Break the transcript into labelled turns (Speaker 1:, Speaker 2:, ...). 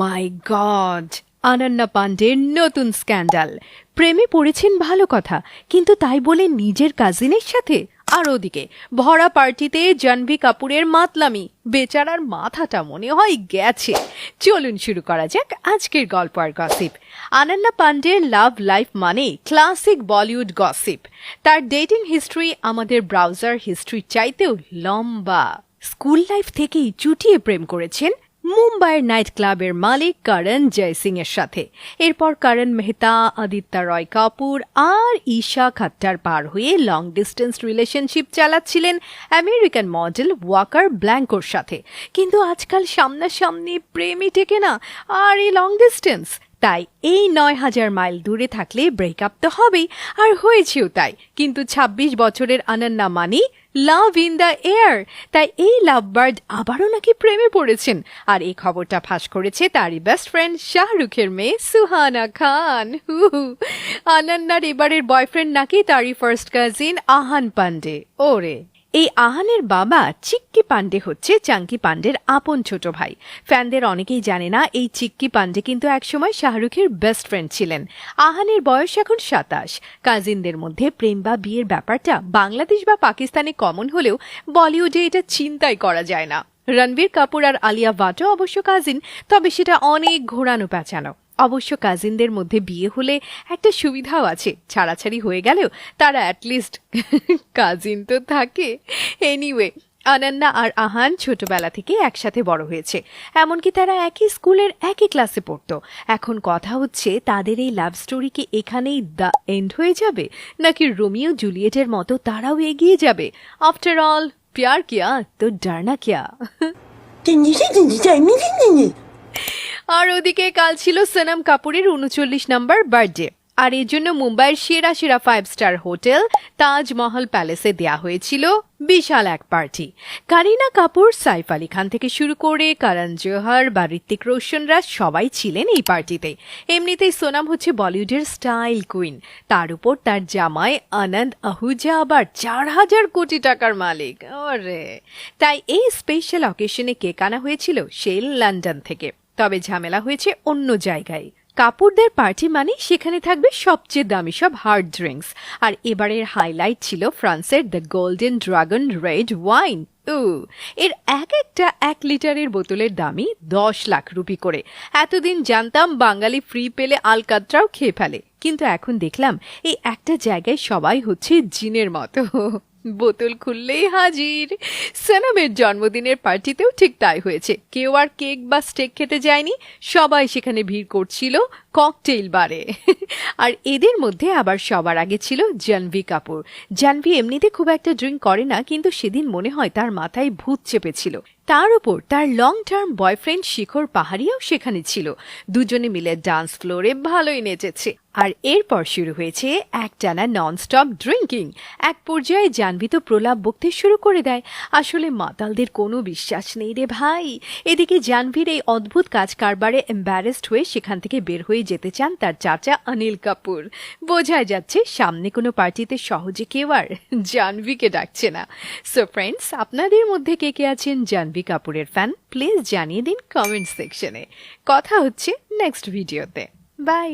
Speaker 1: মাই god আনান্না পান্ডের নতুন scandal. প্রেমে পড়েছেন ভালো কথা, কিন্তু তাই বলে নিজের কাজিনের সাথে। আর ওদিকে, ভরা পার্টিতে জাহ্নবী কাপুরের মাতলামি, বেচারার মাথাটা মনে হয় গেছে। চলুন শুরু করা যাক আজকের গল্প আর গসিপ আনান্না পান্ডের লাভ লাইফ মানে ক্লাসিক বলিউড গসিপ তার ডেটিং হিস্ট্রি আমাদের ব্রাউজার হিস্ট্রি চাইতেও লম্বা। স্কুল লাইফ থেকেই চুটিয়ে প্রেম করেছেন মুম্বাইয়ের নাইট ক্লাবের মালিক করণ জয়সিং এর সাথে। এরপর করণ মেহতা, আদিত্যা রয় কাপুর আর ঈশা খাট্টার পার হয়ে লং ডিস্টেন্স রিলেশনশিপ চালাচ্ছিলেন আমেরিকান মডেল ওয়াকার ব্ল্যাঙ্কোর সাথে। কিন্তু আজকাল সামনাসামনি প্রেমই টেকে না, আর এই লং ডিস্টেন্স তাই এই নয় হাজার মাইল দূরে থাকলে ব্রেকআপ তো হবেই, আর হয়েছেও তাই। কিন্তু ২৬ বছরের আনান্না মানি লাভ ইন দ্য এয়ার তাই এই লাভ বার্ড আবারও নাকি প্রেমে পড়েছেন। আর এই খবরটা ফাঁস করেছে তারই বেস্ট ফ্রেন্ড শাহরুখের মেয়ে সুহানা খান। হু। আনান্নার এবারের বয়ফ্রেন্ড নাকি তারই ফার্স্ট কাজিন আহান পান্ডে। ওরে। এই আহানের বাবা চিক্কি পাণ্ডে হচ্ছে চাঙ্কি পান্ডের আপন ছোট ভাই। ফ্যানদের অনেকেই জানে না এই চিক্কি পাণ্ডে কিন্তু একসময় শাহরুখের বেস্ট ফ্রেন্ড ছিলেন। আহানের বয়স এখন সাতাশ। কাজিনদের মধ্যে প্রেম বা বিয়ের ব্যাপারটা বাংলাদেশ বা পাকিস্তানে কমন হলেও বলিউডে এটা চিন্তাই করা যায় না। রণবীর কাপুর আর আলিয়া ভাটও অবশ্য কাজিন, তবে সেটা অনেক ঘোরানো পেঁচানো অবশ্য কাজিনদের মধ্যে বিয়ে হলে একটা সুবিধাও আছে। ছাড়াছাড়ি হয়ে গেলেও তারা অ্যাটলিস্ট কাজিন তো থাকে। এনিওয়ে আনান্না আর আহান ছোটবেলা থেকে একসাথে বড় হয়েছে। এমনকি তারা একই স্কুলের একই ক্লাসে পড়ত। এখন কথা হচ্ছে, তাদের এই লাভ স্টোরি কি এখানেই দ্য এন্ড হয়ে যাবে? নাকি রোমিও জুলিয়েটের মতো তারাও এগিয়ে যাবে? আফটার অল প্যার কিয়া তো ডারনা কিয়া। আর ওদিকে কাল ছিল সনাম কাপুরের উনচল্লিশ নম্বর বার্থডে। আর এর জন্য মুম্বাইয়ের সেরা সেরা ফাইভ স্টার হোটেল তাজমহল প্যালেসে দেয়া হয়েছিল বিশাল এক পার্টি কারিনা কাপুর, সাইফ আলী খান থেকে শুরু করে করণ জোহর বা ঋত্বিক রোশনরা সবাই ছিলেন এই পার্টিতে এমনিতেই সোনাম হচ্ছে বলিউডের স্টাইল কুইন তার উপর তার জামাই আনন্দ আহুজা আবার চার হাজার কোটি টাকার মালিক। ওরে! তাই এই স্পেশাল অকেশনে কেক আনা হয়েছিল? সেই লন্ডন থেকে। তবে ঝামেলা হয়েছে অন্য জায়গায়। কাপুরদের পার্টি মানে সেখানে থাকবে সবচেয়ে দামি সব হার্ড ড্রিঙ্কস আর এবারের হাইলাইট ছিল ফ্রান্সের the golden dragon red wine উ এর এক একটা এক লিটারের বোতলের দামই দশ লাখ রুপি করে। এতদিন জানতাম বাঙালি ফ্রি পেলে আলকাতরাও খেয়ে ফেলে। কিন্তু এখন দেখলাম, এই একটা জায়গায় সবাই হচ্ছে জিনের মতো। বোতল খুললেই হাজির। সেনামের জন্মদিনের পার্টিতেও ঠিক তাই হয়েছে। কেউ আর কেক বা স্টেক খেতে যায়নি। সবাই সেখানে ভিড় করছিল। ককটেইল বারে। আর এদের মধ্যে আবার সবার আগে ছিল জাহ্নবী কাপুর। জাহ্নবী এমনিতে খুব একটা ড্রিঙ্ক করে না, কিন্তু সেদিন মনে হয় তার মাথায় ভূত চেপেছিল। তার উপর তার লং টার্ম বয়ফ্রেন্ড শিখর পাহাড়িয়াও সেখানে ছিল। দুজনে মিলে ডান্স ফ্লোরে ভালোই নেচেছে। আর এরপর শুরু হয়েছে একটানা ননস্টপ ড্রিঙ্কিং এক পর্যায়ে জাহ্নবী তো প্রলাপ বকতে শুরু করে দেয়। আসলে মাতালদের কোনো বিশ্বাস নেই রে ভাই। এদিকে জাহ্নবীর এই অদ্ভুত কাজ কারবারে এম্বারেসড হয়ে সেখান থেকে বের হয়ে যেতে চান তার চাচা অনিল কাপুর। বোঝাই যাচ্ছে সামনে কোনো পার্টিতে সহজে কেউ আর জাহ্নবীকে ডাকছে না। সো ফ্রেন্ডস আপনাদের মধ্যে কে কে আছেন জাহ্নবী কাপুরের ফ্যান প্লিজ জানিয়ে দিন কমেন্ট সেকশনে কথা হচ্ছে নেক্সট ভিডিওতে বাই